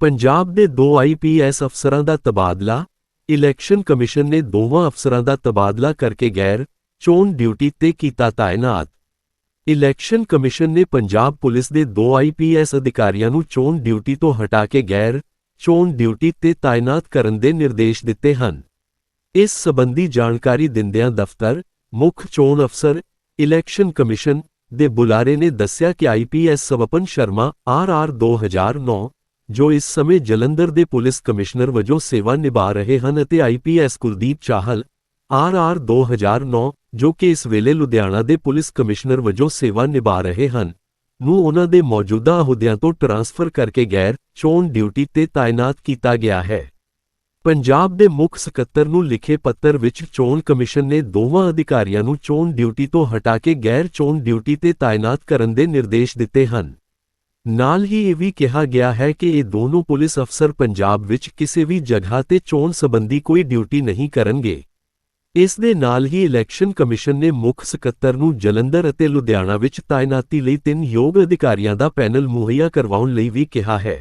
ਪੰਜਾਬ ਦੇ ਦੋ ਆਈਪੀਐਸ ਅਫਸਰਾਂ ਦਾ ਤਬਾਦਲਾ। ਇਲੈਕਸ਼ਨ ਕਮਿਸ਼ਨ ਨੇ ਦੋਵਾਂ ਅਫਸਰਾਂ ਦਾ ਤਬਾਦਲਾ ਕਰਕੇ ਗੈਰ ਚੋਣ ਡਿਊਟੀ ਤੇ ਕੀਤਾ ਤਾਇਨਾਤ। ਇਲੈਕਸ਼ਨ ਕਮਿਸ਼ਨ ਨੇ ਪੰਜਾਬ ਪੁਲਿਸ ਦੇ ਦੋ ਆਈਪੀਐਸ ਅਧਿਕਾਰੀਆਂ ਨੂੰ ਚੋਣ ਡਿਊਟੀ ਤੋਂ ਹਟਾ ਕੇ ਗੈਰ ਚੋਣ ਡਿਊਟੀ ਤੇ ਤਾਇਨਾਤ ਕਰਨ ਦੇ ਨਿਰਦੇਸ਼ ਦਿੱਤੇ ਹਨ। ਇਸ ਸਬੰਧੀ ਜਾਣਕਾਰੀ ਦਿੰਦਿਆਂ ਦਫ਼ਤਰ, ਮੁੱਖ ਚੋਣ ਅਫਸਰ, ਇਲੈਕਸ਼ਨ ਕਮਿਸ਼ਨ ਦੇ ਬੁਲਾਰੇ ਨੇ ਦੱਸਿਆ ਕਿ ਆਈਪੀਐਸ ਸਵਪਨ ਸ਼ਰਮਾ ਆਰਆਰ 2009 ਜੋ ਇਸ ਸਮੇਂ ਜਲੰਧਰ ਦੇ ਪੁਲਿਸ ਕਮਿਸ਼ਨਰ ਵਜੋਂ ਸੇਵਾ ਨਿਭਾ ਰਹੇ ਹਨ ਅਤੇ ਆਈਪੀਐਸ ਕੁਲਦੀਪ ਚਾਹਲ ਆਰਆਰ 2009 ਜੋ ਕਿ ਇਸ ਵੇਲੇ ਲੁਧਿਆਣਾ ਦੇ ਪੁਲਿਸ ਕਮਿਸ਼ਨਰ ਵਜੋਂ ਸੇਵਾ ਨਿਭਾ ਰਹੇ ਹਨ, ਨੂੰ ਉਹਨਾਂ ਦੇ ਮੌਜੂਦਾ ਅਹੁਦਿਆਂ ਤੋਂ ਟਰਾਂਸਫਰ ਕਰਕੇ ਗੈਰ ਚੋਣ ਡਿਊਟੀ ਤੇ ਤਾਇਨਾਤ ਕੀਤਾ ਗਿਆ ਹੈ। ਪੰਜਾਬ ਦੇ ਮੁੱਖ ਸਕੱਤਰ ਨੂੰ ਲਿਖੇ ਪੱਤਰ ਵਿੱਚ ਚੋਣ ਕਮਿਸ਼ਨ ਨੇ ਦੋਵਾਂ ਅਧਿਕਾਰੀਆਂ ਨੂੰ ਚੋਣ ਡਿਊਟੀ ਤੋਂ ਹਟਾ ਕੇ ਗੈਰ ਚੋਣ ਡਿਊਟੀ ਤੇ ਤਾਇਨਾਤ ਕਰਨ ਦੇ ਨਿਰਦੇਸ਼ ਦਿੱਤੇ ਹਨ। ਨਾਲ ਹੀ ਇਹ ਵੀ ਕਿਹਾ ਗਿਆ ਹੈ ਕਿ ਇਹ ਦੋਨੋਂ ਪੁਲਿਸ ਅਫਸਰ ਪੰਜਾਬ ਵਿੱਚ ਕਿਸੇ ਵੀ ਜਗ੍ਹਾ ਤੇ ਚੋਣ ਸੰਬੰਧੀ ਕੋਈ ਡਿਊਟੀ ਨਹੀਂ ਕਰਨਗੇ। ਇਸ ਦੇ ਨਾਲ ਹੀ ਇਲੈਕਸ਼ਨ ਕਮਿਸ਼ਨ ਨੇ ਮੁੱਖ ਸਕੱਤਰ ਨੂੰ ਜਲੰਧਰ ਅਤੇ ਲੁਧਿਆਣਾ ਵਿੱਚ ਤਾਇਨਾਤੀ ਲਈ ਤਿੰਨ ਯੋਗ ਅਧਿਕਾਰੀਆਂ ਦਾ ਪੈਨਲ ਮੁਹੱਈਆ ਕਰਵਾਉਣ ਲਈ ਵੀ ਕਿਹਾ ਹੈ।